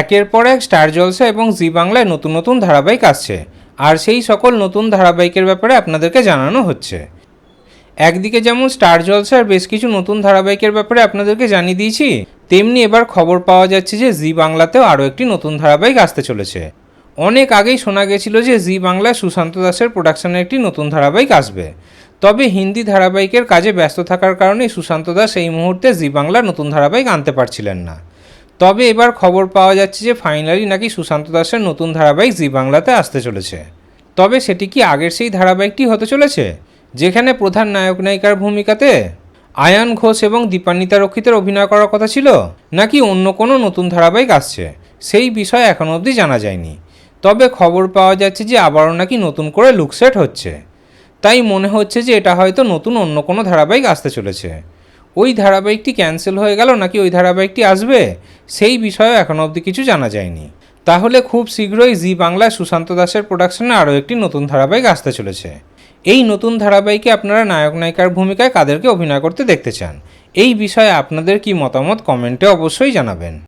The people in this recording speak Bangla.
একের পর এক স্টার জলসা এবং জি বাংলায় নতুন নতুন ধারাবাহিক আসছে। আর সেই সকল নতুন ধারাবাহিকের ব্যাপারে আপনাদেরকে জানানো হচ্ছে। একদিকে যেমন স্টার জলসার বেশ কিছু নতুন ধারাবাহিকের ব্যাপারে আপনাদেরকে জানিয়ে দিয়েছি, তেমনি এবার খবর পাওয়া যাচ্ছে যে জি বাংলাতেও আরও একটি নতুন ধারাবাহিক আসতে চলেছে। অনেক আগেই শোনা গেছিল যে জি বাংলায় সুশান্ত দাসের প্রোডাকশনে একটি নতুন ধারাবাহিক আসবে। তবে হিন্দি ধারাবাহিকের কাজে ব্যস্ত থাকার কারণে সুশান্ত দাস এই মুহূর্তে জি বাংলার নতুন ধারাবাহিক আনতে পারছিলেন না। তবে এবার খবর পাওয়া যাচ্ছে যে ফাইনালি নাকি সুশান্ত দাসের নতুন ধারাবাহিক জি বাংলাতে আসতে চলেছে। তবে সেটি কি আগের সেই ধারাবাহিকটি হতে চলেছে? যেখানে প্রধান নায়ক নায়িকার ভূমিকাতে আয়ান ঘোষ এবং দীপান্বিতা রক্ষিতের অভিনয় করার কথা ছিল? নাকি অন্য কোনো নতুন ধারাবাহিক আসছে? সেই বিষয় এখন অবধি জানা যায়নি। তবে খবর পাওয়া যাচ্ছে যে আবারও নাকি নতুন করে লুকসেট হচ্ছে। তাই মনে হচ্ছে যে এটা হয়তো নতুন অন্য কোনো ধারাবাহিক আসতে চলেছে। ওই ধারাবাহিকটি ক্যান্সেল হয়ে গেল নাকি ওই ধারাবাহিকটি আসবে? সেই বিষয়েও এখন অবধি কিছু জানা যায়নি। তাহলে খুব শীঘ্রই জি বাংলায় সুশান্ত দাসের প্রোডাকশনে আরও একটি নতুন ধারাবাহিক আসতে চলেছে। এই নতুন ধারাবাহিকে আপনারা নায়ক নায়িকার ভূমিকায় কাদেরকে অভিনয় করতে দেখতে চান? এই বিষয়ে আপনাদের কি মতামত কমেন্টে অবশ্যই জানাবেন।